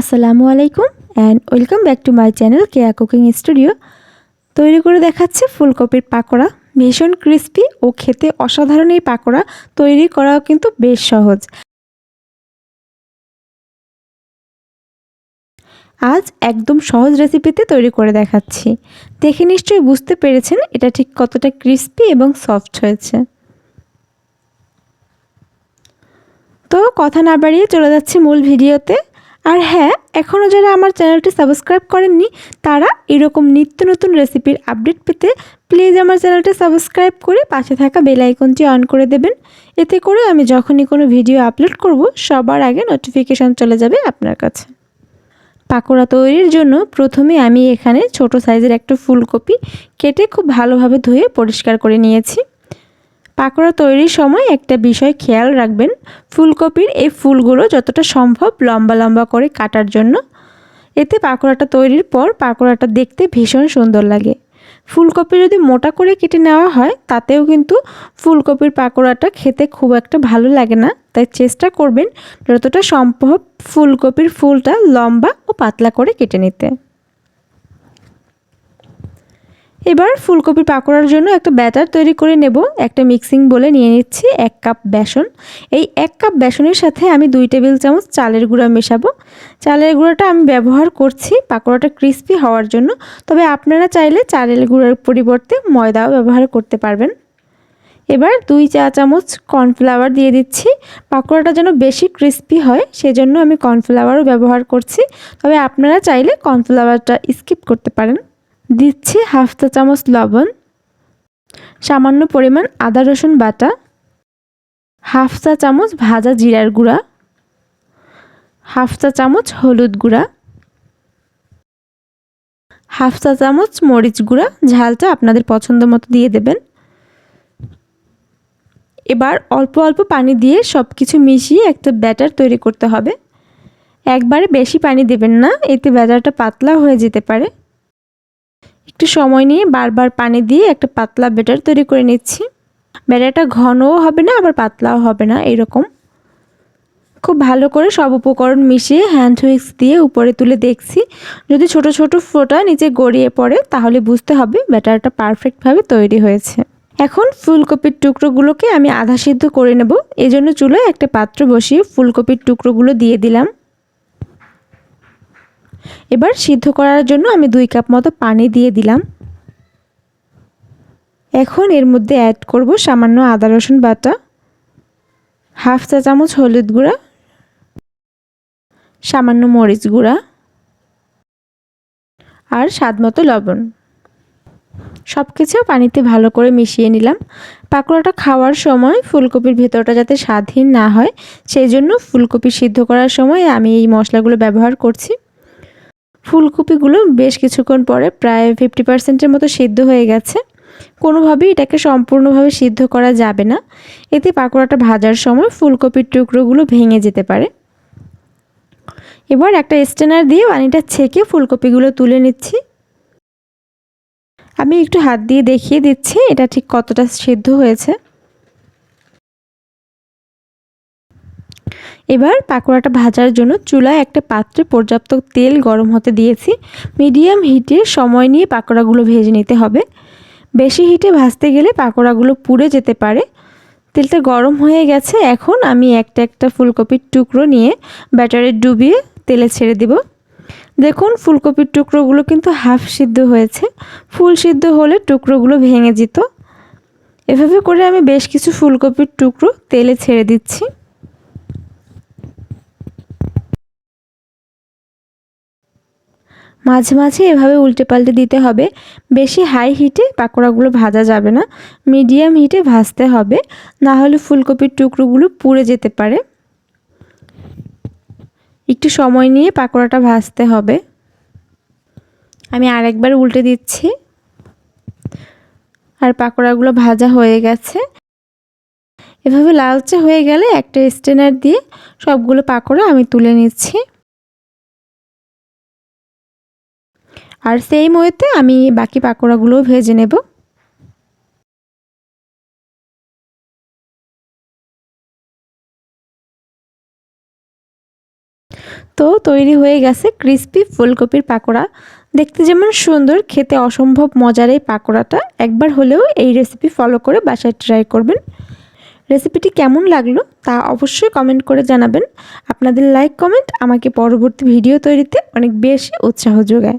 আসসালামু আলাইকুম and welcome back to my channel Keya cooking studio তৈরি করে দেখাচ্ছে ফুলকপির পাকোড়া। ভীষণ ক্রিস্পি ও খেতে অসাধারণ এই পাকোড়া তৈরি করাও কিন্তু বেশ সহজ। আজ একদম সহজ রেসিপিতে তৈরি করে দেখাচ্ছি। দেখে নিশ্চয়ই বুঝতে পেরেছেন এটা ঠিক কতটা ক্রিস্পি এবং সফট হয়েছে। তো কথা না বাড়িয়ে চলে যাচ্ছি মূল ভিডিওতে। আর হ্যাঁ এখনও যারা আমার চ্যানেলটি সাবস্ক্রাইব করেননি, তারা এরকম নিত্য নতুন রেসিপির আপডেট পেতে প্লিজ আমার চ্যানেলটি সাবস্ক্রাইব করে পাশে থাকা বেল আইকনটি অন করে দেবেন। এতে করে আমি যখনই কোনো ভিডিও আপলোড করব, সবার আগে নোটিফিকেশান চলে যাবে আপনার কাছে। পাকোড়া তৈরির জন্য প্রথমে আমি এখানে ছোট সাইজের একটা ফুলকপি কেটে খুব ভালোভাবে ধুয়ে পরিষ্কার করে নিয়েছি। পাকোড়া তৈরির সময় একটা বিষয় খেয়াল রাখবেন, ফুলকপির এই ফুলগুলো যতটা সম্ভব লম্বা লম্বা করে কাটার জন্য। এতে পাকোড়াটা তৈরির পর পাকোড়াটা দেখতে ভীষণ সুন্দর লাগে। ফুলকপি যদি মোটা করে কেটে নেওয়া হয়, তাতেও কিন্তু ফুলকপির পাকোড়াটা খেতে খুব একটা ভালো লাগে না। তাই চেষ্টা করবেন যতটা সম্ভব ফুলকপির ফুলটা লম্বা ও পাতলা করে কেটে নিতে। এবার ফুলকপি পাকোড়ার জন্য একটা ব্যাটার তৈরি করে নেব। একটা মিক্সিং বলে নিয়ে নিচ্ছি এক কাপ বেসন। এই এক কাপ বেসনের সাথে আমি দুই টেবিল চামচ চালের গুঁড়া মেশাবো। চালের গুঁড়াটা আমি ব্যবহার করছি পাকোড়াটা ক্রিস্পি হওয়ার জন্য। তবে আপনারা চাইলে চালের গুঁড়ার পরিবর্তে ময়দাও ব্যবহার করতে পারবেন। এবার দুই চা চামচ কর্নফ্লাওয়ার দিয়ে দিচ্ছি। পাকোড়াটা যেন বেশি ক্রিস্পি হয়, সেজন্য আমি কর্নফ্লাওয়ারও ব্যবহার করছি। তবে আপনারা চাইলে কর্নফ্লাওয়ারটা স্কিপ করতে পারেন। দিচ্ছি হাফ চা চামচ লবণ, সামান্য পরিমাণ আদা রসুন বাটা, হাফ চা চামচ ভাজা জিরার গুঁড়া, হাফ চা চামচ হলুদ গুঁড়া, হাফ চা চামচ মরিচ গুঁড়া, ঝালটা আপনাদের পছন্দ মতো দিয়ে দেবেন। এবার অল্প অল্প পানি দিয়ে সব কিছু মিশিয়ে একটা ব্যাটার তৈরি করতে হবে। একবারে বেশি পানি দেবেন না, এতে ব্যাটারটা পাতলা হয়ে যেতে পারে। একটু সময় নিয়ে বারবার পানি দিয়ে একটা পাতলা ব্যাটার তৈরি করে নিচ্ছি। ব্যাটারটা ঘনও হবে না, আবার পাতলাও হবে না, এরকম। খুব ভালো করে সব উপকরণ মিশিয়ে হ্যান্ড হুইক্স দিয়ে উপরে তুলে দেখছি। যদি ছোট ছোট ফোটা নিচে গড়িয়ে পড়ে, তাহলে বুঝতে হবে ব্যাটারটা পারফেক্টভাবে তৈরি হয়েছে। এখন ফুলকপির টুকরোগুলোকে আমি আধা সিদ্ধ করে নেব। এজন্য চুলোয় একটা পাত্র বসিয়ে ফুলকপির টুকরোগুলো দিয়ে দিলাম। এবার সিদ্ধ করার জন্য আমি দুই কাপ মতো পানি দিয়ে দিলাম। এখন এর মধ্যে অ্যাড করব সামান্য আদা, রসুন বাটা, হাফ চা চামচ হলুদ গুঁড়া, সামান্য মরিচ গুঁড়া আর স্বাদ মতো লবণ। সব কিছু পানিতে ভালো করে মিশিয়ে নিলাম। পাকোড়াটা খাওয়ার সময় ফুলকপির ভেতরটা যাতে স্বাদহীন না হয়, সেই জন্য ফুলকপি সিদ্ধ করার সময় আমি এই মশলাগুলো ব্যবহার করছি। ফুলকপিগুলো বেশ কিছুক্ষণ পরে প্রায় ফিফটি পার্সেন্টের মতো সিদ্ধ হয়ে গেছে। কোনোভাবেই এটাকে সম্পূর্ণভাবে সিদ্ধ করা যাবে না। এতে পাকোড়াটা ভাজার সময় ফুলকপির টুকরোগুলো ভেঙে যেতে পারে। এবার একটা স্টেনার দিয়ে পানিটা ছেঁকে ফুলকপিগুলো তুলে নিচ্ছি। আমি একটু হাত দিয়ে দেখিয়ে দিচ্ছি এটা ঠিক কতটা সিদ্ধ হয়েছে। এবার পাকোড়াটা ভাজার জন্য চুলায় একটা পাত্রে পর্যাপ্ত তেল গরম হতে দিয়েছি। মিডিয়াম হিটে সময় নিয়ে পাকোড়াগুলো ভেজে নিতে হবে। বেশি হিটে ভাজতে গেলে পাকোড়াগুলো পুড়ে যেতে পারে। তেলটা গরম হয়ে গেছে, এখন আমি একটা একটা ফুলকপির টুকরো নিয়ে ব্যাটারে ডুবিয়ে তেলে ছেড়ে দিব। দেখুন, ফুলকপির টুকরোগুলো কিন্তু হাফ সিদ্ধ হয়েছে। ফুল সিদ্ধ হলে টুকরোগুলো ভেঙে যেত। এভাবে করে আমি বেশ কিছু ফুলকপির টুকরো তেলে ছেড়ে দিচ্ছি। মাঝে মাঝে এভাবে উল্টে পাল্টে দিতে হবে। বেশি হাই হিটে পাকোড়াগুলো ভাজা যাবে না। মিডিয়াম হিটে ভাজতে হবে। না হলে ফুলকপির টুকরোগুলো পুড়ে যেতে পারে। একটু সময় নিয়ে পাকোড়াটা ভাজতে হবে। আমি আরেকবার উল্টে দিচ্ছি। আর পাকোড়াগুলো ভাজা হয়ে গেছে। এভাবে লালচে হয়ে গেলে একটা স্টেনার দিয়ে সবগুলো পাকোড়া আমি তুলে নিচ্ছি। আর সেই ময়েতে আমি বাকি পাকোড়াগুলোও ভেজে নেব। তো তৈরি হয়ে গেছে ক্রিস্পি ফুলকপির পাকোড়া। দেখতে যেমন সুন্দর, খেতে অসম্ভব মজার এই পাকোড়াটা। একবার হলেও এই রেসিপি ফলো করে বাসায় ট্রাই করবেন। রেসিপিটি কেমন লাগল তা অবশ্যই কমেন্ট করে জানাবেন। আপনাদের লাইক কমেন্ট আমাকে পরবর্তী ভিডিও তৈরিতে অনেক বেশি উৎসাহ যোগায়।